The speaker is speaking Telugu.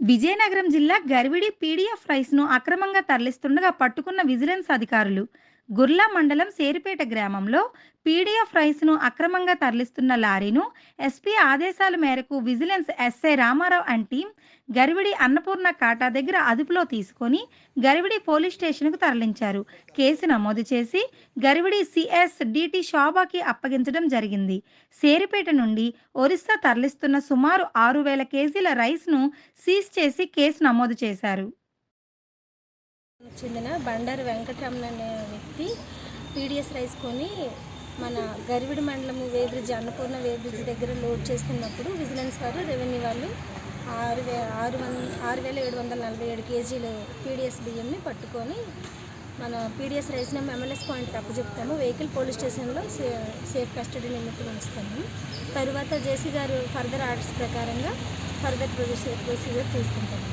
విజయనగరం జిల్లా గర్విడి పీడీఎఫ్ రైస్ను అక్రమంగా తరలిస్తుండగా పట్టుకున్న విజిలెన్స్ అధికారులు గుర్లా మండలం సేరిపేట గ్రామంలో పీడీఎఫ్ రైస్ను అక్రమంగా తరలిస్తున్న లారీను ఎస్పీ ఆదేశాల మేరకు vigilance SI Ramarao and team Garividi Annapurna కాటా దగ్గర అదుపులో తీసుకొని గరివిడి పోలీస్ స్టేషన్కు తరలించారు. కేసు నమోదు చేసి గరివిడి సిఎస్ డిటి శోభాకి అప్పగించడం జరిగింది. సేరిపేట నుండి ఒరిస్సా తరలిస్తున్న సుమారు ఆరు వేల కేజీల రైస్ను సీజ్ చేసి కేసు నమోదు చేశారు. చెందిన బండారు వెంకటరమణ అనే వ్యక్తి పీడిఎస్ రైస్ కొని మన గరివిడి మండలం వేబ్రిడ్జ్ అన్నపూర్ణ వేబ్రిడ్జ్ దగ్గర లోడ్ చేస్తున్నప్పుడు విజిలెన్స్ వారు రెవెన్యూ వాళ్ళు ఆరు వే ఆరు వంద ఆరు వేల ఏడు వందల నలభై ఏడు కేజీలు పీడిఎస్ బియ్యంని పట్టుకొని మన పీడిఎస్ రైస్ని ఎంఎల్ఎస్ పాయింట్ అప్పచెప్తాము వెహికల్ పోలీస్ స్టేషన్లో సే సేఫ్ కస్టడీ నిమిత్తం ఉంచుతాము తరువాత జేసీ గారు ఫర్దర్ ఆర్డర్స్ ప్రకారంగా ఫర్దర్ ప్రొసీజర్ ప్రొసీజర్ తీసుకుంటాము.